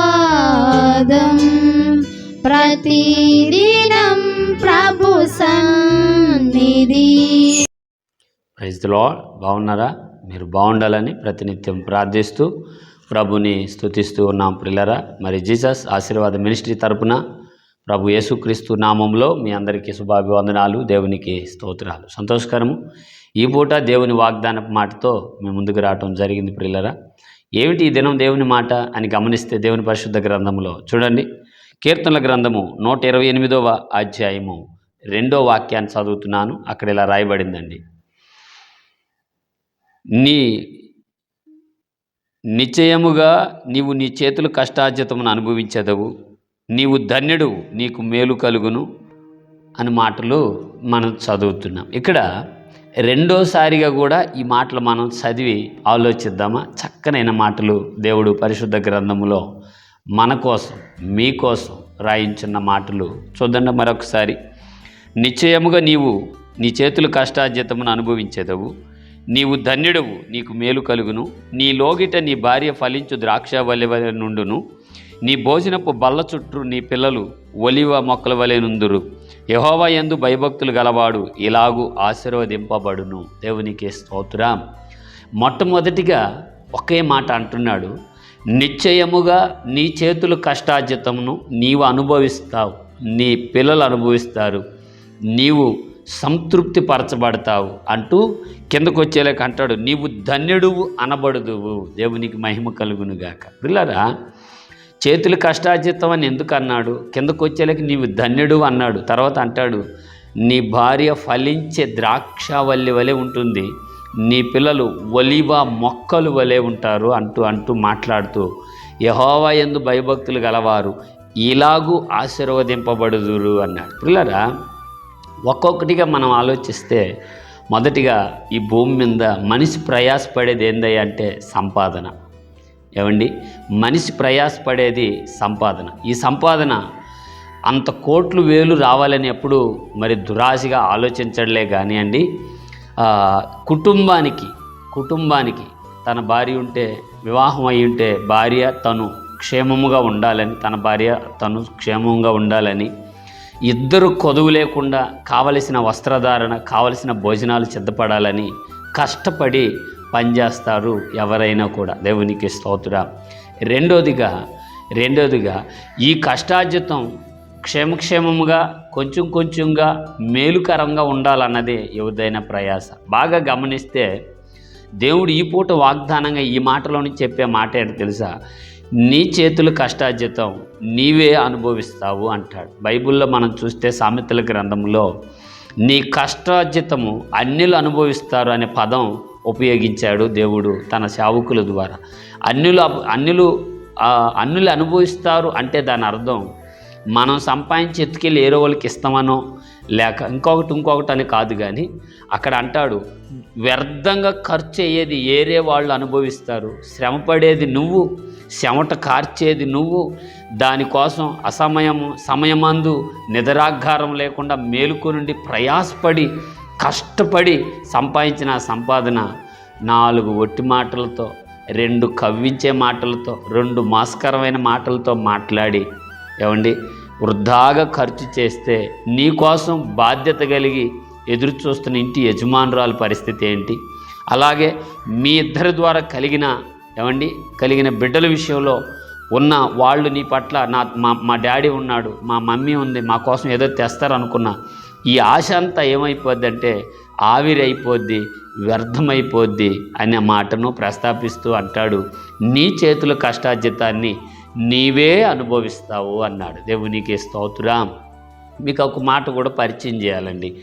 ఆశీర్వాదం ప్రతిదినం ప్రభు సన్నిధి. ప్రైజ్లో బాగున్నారా? మీరు బాగుండాలని ప్రతినిత్యం ప్రార్థిస్తూ ప్రభుని స్తుతిస్తూ ఉన్నాం పిల్లరా మరి జీసస్ ఆశీర్వాద మినిస్ట్రీ తరపున ప్రభు యేసుక్రీస్తు నామంలో మీ అందరికీ శుభాభివందనాలు దేవునికి స్తోత్రాలు. సంతోషకరము. ఈ పూట దేవుని వాగ్దాన మాటతో మేము ముందుకు రావటం జరిగింది ప్రిల్లరా ఏమిటి ఈ దినం దేవుని మాట అని గమనిస్తే దేవుని పరిశుద్ధ గ్రంథంలో చూడండి. కీర్తనల గ్రంథము నూట ఇరవై ఎనిమిదవ అధ్యాయము రెండో వాక్యాన్ని చదువుతున్నాను. అక్కడ ఇలా రాయబడిందండి. నీ నిశ్చయముగా నీవు నీ చేతులు కష్టార్జితమును అనుభవించదవు. నీవు ధన్యుడు నీకు మేలు కలుగును అని మాటలు మనం చదువుతున్నాం. ఇక్కడ రెండోసారిగా కూడా ఈ మాటలు మనం చదివి ఆలోచిద్దామా? చక్కనైన మాటలు దేవుడు పరిశుద్ధ గ్రంథములో మన కోసం మీకోసం రాయించున్న మాటలు చూద్దండి మరొకసారి. నిశ్చయముగా నీవు నీ చేతులు కష్టార్జితమును అనుభవించేదవు. నీవు ధన్యుడవు నీకు మేలు కలుగును. నీ లోగిట నీ భార్య ఫలించు ద్రాక్ష వలె నుండును. నీ భోజనపు బల్ల చుట్టూ నీ పిల్లలు ఒలివ మొక్కల వలెనుందురు యహోవా యందు భయభక్తులు గలవాడు ఇలాగూ ఆశీర్వదింపబడును. దేవునికి స్తోత్రం. మొట్టమొదటిగా ఒకే మాట అంటున్నాడు. నిశ్చయముగా నీ చేతులు కష్టార్జితమును నీవు అనుభవిస్తావు. నీ పిల్లలు అనుభవిస్తారు. నీవు సంతృప్తి పరచబడతావు అంటూ కిందకు వచ్చేలాక అంటాడు నీవు ధన్యుడువు అనబడుదువు. దేవునికి మహిమ కలుగునుగాక. పిల్లరా చేతులు కష్టార్జితం అని ఎందుకు అన్నాడు కిందకు వచ్చేలకి నీవు ధన్యుడు అన్నాడు. తర్వాత అంటాడు నీ భార్య ఫలించే ద్రాక్షవల్లి వలె ఉంటుంది. నీ పిల్లలు ఒలివ మొక్కలు వలె ఉంటారు అంటూ అంటూ మాట్లాడుతూ యహోవా ఎందు భయభక్తులు గలవారు ఇలాగూ ఆశీర్వదింపబడుదురు అన్నాడు. పిల్లరా ఒక్కొక్కటిగా మనం ఆలోచిస్తే మొదటిగా ఈ భూమి మీద మనిషి ప్రయాసపడేది ఏందయ్య అంటే సంపాదన. ఏమండి? మనిషి ప్రయాసపడేది సంపాదన. ఈ సంపాదన అంత కోట్లు వేలు రావాలని ఎప్పుడు మరి దురాశగా ఆలోచించడలే కానీ అండి కుటుంబానికి కుటుంబానికి తన భార్య ఉంటే వివాహం అయి ఉంటే భార్య తను క్షేమముగా ఉండాలని తన భార్య తను క్షేమంగా ఉండాలని ఇద్దరు కొదువు లేకుండా కావలసిన వస్త్రధారణ కావలసిన భోజనాలు సిద్ధపడాలని కష్టపడి పనిచేస్తారు ఎవరైనా కూడా. దేవునికి స్తోత్ర. రెండోదిగా రెండోదిగా ఈ కష్టార్జితం క్షేమక్షేమముగా కొంచెం కొంచెంగా మేలుకరంగా ఉండాలన్నదే ఎవరిదైనా ప్రయాస. బాగా గమనిస్తే దేవుడు ఈ పూట వాగ్దానంగా ఈ మాటలోని చెప్పే మాట ఏంటో తెలుసా? నీ చేతులు కష్టార్జితం నీవే అనుభవిస్తావు అంటాడు. బైబిల్లో మనం చూస్తే సామెతల గ్రంథంలో నీ కష్టార్జితము అన్నిలు అనుభవిస్తారు అనే పదం ఉపయోగించాడు దేవుడు తన సేవకుల ద్వారా. అన్యులు అన్యులు అన్నులు అన్యులు అనుభవిస్తారు అంటే దాని అర్థం మనం సంపాదించి ఎత్తుకెళ్ళి ఏరో వాళ్ళకి ఇస్తామనో లేక ఇంకొకటి ఇంకొకటి అని కాదు కానీ అక్కడ అంటాడు వ్యర్థంగా ఖర్చు అయ్యేది ఏరే వాళ్ళు అనుభవిస్తారు శ్రమపడేది నువ్వు చెమట కార్చేది నువ్వు దానికోసం అసమయము సమయమందు నిద్రాగారం లేకుండా మేలుకొనుండి ప్రయాసపడి కష్టపడి సంపాదించిన సంపాదన నాలుగు ఒట్టి మాటలతో రెండు కవ్వించే మాటలతో రెండు మాస్కరమైన మాటలతో మాట్లాడి ఏమండి వృధాగా ఖర్చు చేస్తే నీకోసం బాధ్యత కలిగి ఎదురు చూస్తున్న ఇంటి యజమానురాలు పరిస్థితి ఏంటి? అలాగే మీ ఇద్దరి ద్వారా కలిగిన ఏమండి కలిగిన బిడ్డల విషయంలో ఉన్న వాళ్ళు నీ పట్ల నా మా మా డాడీ ఉన్నాడు మా మమ్మీ ఉంది మా కోసం ఏదో తెస్తారనుకున్నా ఈ ఆశ అంతా ఏమైపోద్దంటే ఆవిరైపోద్ది వ్యర్థమైపోద్ది అనే మాటను ప్రస్తాపిస్తూ అంటాడు. నీ చేతుల కష్టార్జితాన్ని నీవే అనుభవిస్తావు అన్నాడు. దేవునికి స్తోత్రం. మీకు ఒక మాట కూడా పరిచయం చేయాలండి.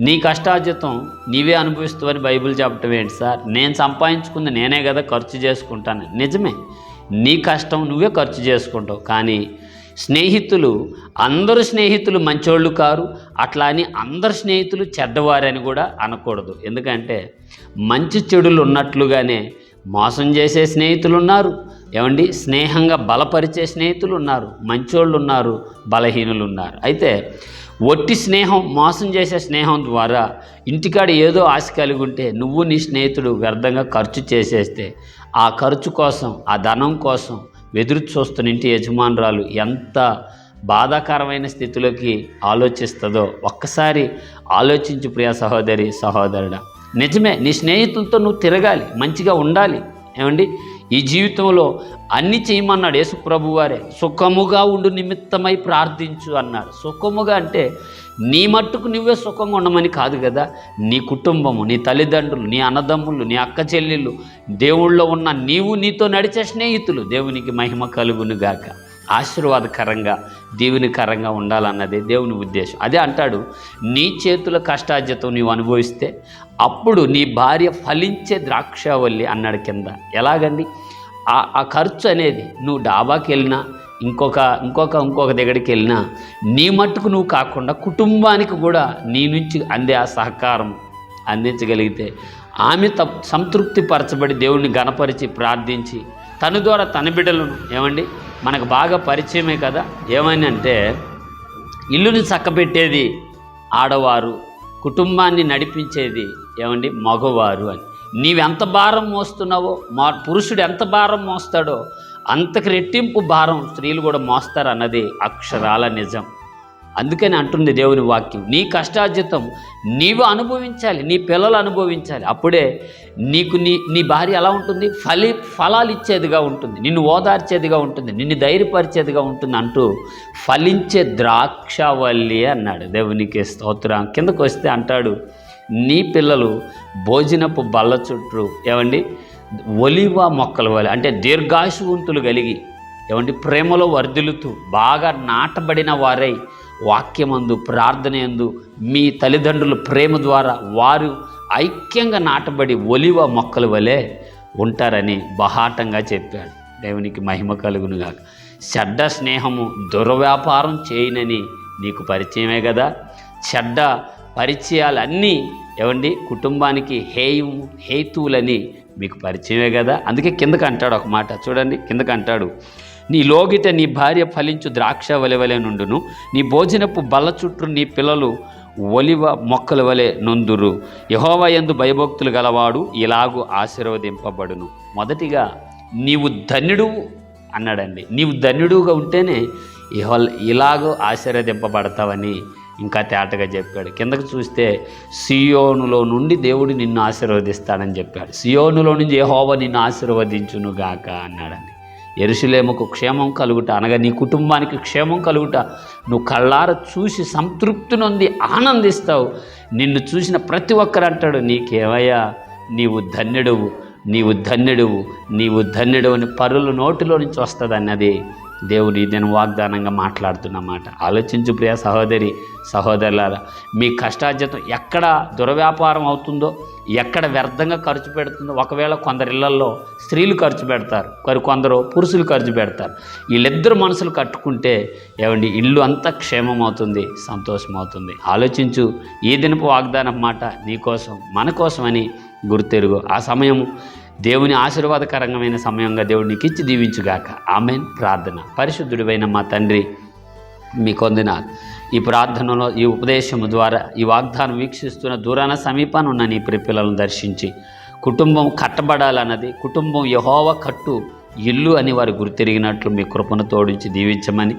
నీ కష్టార్జితం నీవే అనుభవిస్తావని బైబిల్ చెప్పటం ఏంటి సార్? నేను సంపాదించుకుంది నేనే కదా ఖర్చు చేసుకుంటాను. నిజమే. నీ కష్టం నువ్వే ఖర్చు చేసుకుంటావు. కానీ స్నేహితులు అందరు స్నేహితులు మంచోళ్ళు కారు అట్లా అని అందరు స్నేహితులు చెడ్డవారని కూడా అనకూడదు. ఎందుకంటే మంచి చెడులు ఉన్నట్లుగానే మోసం చేసే స్నేహితులు ఉన్నారు. ఏమండి? స్నేహంగా బలపరిచే స్నేహితులు ఉన్నారు. మంచోళ్ళు ఉన్నారు బలహీనులు ఉన్నారు. అయితే ఒట్టి స్నేహం మోసం చేసే స్నేహం ద్వారా ఇంటికాడ ఏదో ఆశ కలిగి ఉంటే నువ్వు నీ స్నేహితుడు వ్యర్థంగా ఖర్చు చేసేస్తే ఆ ఖర్చు కోసం ఆ ధనం కోసం ఎదురు చూస్తున్న ఇంటి యజమానురాలు ఎంత బాధాకరమైన స్థితిలోకి ఆలోచిస్తుందో ఒక్కసారి ఆలోచించు ప్రియ సహోదరి సహోదరుడా. నిజమే నీ స్నేహితులతో నువ్వు తిరగాలి మంచిగా ఉండాలి. ఏమండి? ఈ జీవితంలో అన్ని చేయమన్నాడు యేసు ప్రభు వారే సుఖముగా ఉండు నిమిత్తమై ప్రార్థించు అన్నాడు. సుఖముగా అంటే నీ మట్టుకు నువ్వే సుఖంగా ఉండమని కాదు కదా నీ కుటుంబము నీ తల్లిదండ్రులు నీ అన్నదమ్ములు నీ అక్క చెల్లెళ్ళు దేవుళ్ళో ఉన్న నీవు నీతో నడిచే స్నేహితులు దేవునికి మహిమ కలుగునుగాక. గాక ఆశీర్వాదకరంగా దీవునికరంగా ఉండాలన్నదే దేవుని ఉద్దేశం. అదే అంటాడు నీ చేతుల కష్టార్జితం నీవు అనుభవిస్తే అప్పుడు నీ భార్య ఫలించే ద్రాక్షావల్లి అన్నాడు కింద. ఎలాగండి? ఆ ఆ ఖర్చు అనేది నువ్వు డాబాకి వెళ్ళినా ఇంకొక ఇంకొక ఇంకొక దగ్గరికి వెళ్ళినా నీ మట్టుకు నువ్వు కాకుండా కుటుంబానికి కూడా నీ నుంచి అందే ఆ సహకారం అందించగలిగితే ఆమె త సంతృప్తి పరచబడి దేవుణ్ణి గణపరిచి ప్రార్థించి తన ద్వారా తన బిడ్డలను ఏమండి? మనకు బాగా పరిచయమే కదా. ఏమని అంటే ఇల్లుని చక్కబెట్టేది ఆడవారు కుటుంబాన్ని నడిపించేది ఏమండి? మగవారు అని. నీవెంత భారం మోస్తున్నావో మా పురుషుడు ఎంత భారం మోస్తాడో అంతకు రెట్టింపు భారం స్త్రీలు కూడా మోస్తారు అన్నది అక్షరాల నిజం. అందుకని అంటుంది దేవుని వాక్యం. నీ కష్టార్జితం నీవు అనుభవించాలి నీ పిల్లలు అనుభవించాలి. అప్పుడే నీకు నీ నీ భార్య ఎలా ఉంటుంది? ఫలి ఫలాలు ఇచ్చేదిగా ఉంటుంది. నిన్ను ఓదార్చేదిగా ఉంటుంది. నిన్ను ధైర్యపరిచేదిగా ఉంటుంది అంటూ ఫలించే ద్రాక్షవల్లి అన్నాడు. దేవునికి స్తోత్రం. కిందకు వస్తే అంటాడు నీ పిల్లలు భోజనపు బల్ల చుట్టూ ఏమండి? ఒలివ మొక్కలు వలె అంటే దీర్ఘాశువంతులు కలిగి ఏమంటే ప్రేమలో వర్ధిల్లుతూ బాగా నాటబడిన వారై వాక్యమందు ప్రార్థనయందు మీ తల్లిదండ్రుల ప్రేమ ద్వారా వారు ఐక్యంగా నాటబడి ఒలివ మొక్కల వలె ఉంటారని బహాటంగా చెప్పాడు. దేవునికి మహిమ కలుగునుగాక. చెడ్డ స్నేహము దుర్వ్యాపారం చేయనని నీకు పరిచయమే కదా? చెడ్డ పరిచయాలన్నీ ఏమండి కుటుంబానికి హేయం హేతువులని మీకు పరిచయమే కదా? అందుకే కిందకు అంటాడు ఒక మాట. చూడండి కిందకు అంటాడు. నీ లోగిట నీ భార్య ఫలించు ద్రాక్ష వలెవలే నుండును. నీ భోజనపు బల్ల చుట్టూ నీ పిల్లలు ఒలివ మొక్కల వలె నొందురు. యహోవ ఎందు భయభక్తులు గలవాడు ఇలాగూ ఆశీర్వదింపబడును. మొదటిగా నీవు ధన్యుడు అన్నాడండి. నీవు ధన్యుడుగా ఉంటేనే ఇహో ఇలాగో ఆశీర్వదింపబడతావని ఇంకా తేటగా చెప్పాడు. కిందకు చూస్తే సియోనులో నుండి దేవుడు నిన్ను ఆశీర్వదిస్తాడని చెప్పాడు. సియోనులో నుంచి యెహోవా నిన్ను ఆశీర్వదించును గాక అన్నాడని ఎరుసలేముకు క్షేమం కలుగుట అనగా నీ కుటుంబానికి క్షేమం కలుగుట నువ్వు కళ్ళార చూసి సంతృప్తి నొంది ఆనందిస్తావు. నిన్ను చూసిన ప్రతి ఒక్కరు అంటాడు నీకేమయ్యా నీవు ధన్యుడువు నీవు ధన్యుడువు నీవు ధన్యుడు అని పరుల నోటిలో నుంచి వస్తుంది అన్నది దేవుని నేను వాగ్దానంగా మాట్లాడుతున్నమాట. ఆలోచించు ప్రియ సహోదరి సహోదరులారా మీ కష్టార్జితం ఎక్కడ దురవ్యాపారం అవుతుందో ఎక్కడ వ్యర్థంగా ఖర్చు పెడుతుందో ఒకవేళ కొందరు ఇళ్ళలో స్త్రీలు ఖర్చు పెడతారు మరి కొందరు పురుషులు ఖర్చు పెడతారు. వీళ్ళిద్దరు మనసులు కట్టుకుంటే ఏమండి ఇల్లు అంతా క్షేమం అవుతుంది సంతోషం అవుతుంది ఆలోచించు ఈ దినపు వాగ్దానం మాట నీకోసం మన కోసమని గుర్తెరుగు. ఆ సమయం దేవుని ఆశీర్వాదకరంగమైన సమయంగా దేవుడు నీకు ఇచ్చి దీవించుగాక. ఆమెన్. ప్రార్థన. పరిశుద్ధుడివైన మా తండ్రి మీ కొందిన ఈ ప్రార్థనలో ఈ ఉపదేశము ద్వారా ఈ వాగ్దానం వీక్షిస్తున్న దూరాన సమీపాన ఉన్న నీ పిల్లలను దర్శించి కుటుంబం కట్టబడాలన్నది కుటుంబం యహోవ కట్టు ఇల్లు అని వారు గుర్తిరిగినట్లు మీ కృపను తోడించి దీవించమని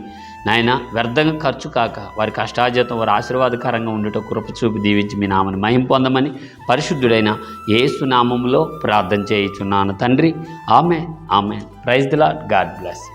నాయన వ్యర్థంగా ఖర్చు కాక వారి కష్టాజీతం వారి ఆశీర్వాదకరంగా ఉండట కృప చూపి దీవించి మీ నామని మహిం పొందమని పరిశుద్ధుడైన ఏసునామంలో ప్రార్థన చేయుచున్నాను. తండ్రి ఆమె ఆమె ప్రైజ్ దిలా గాడ్ బ్లెస్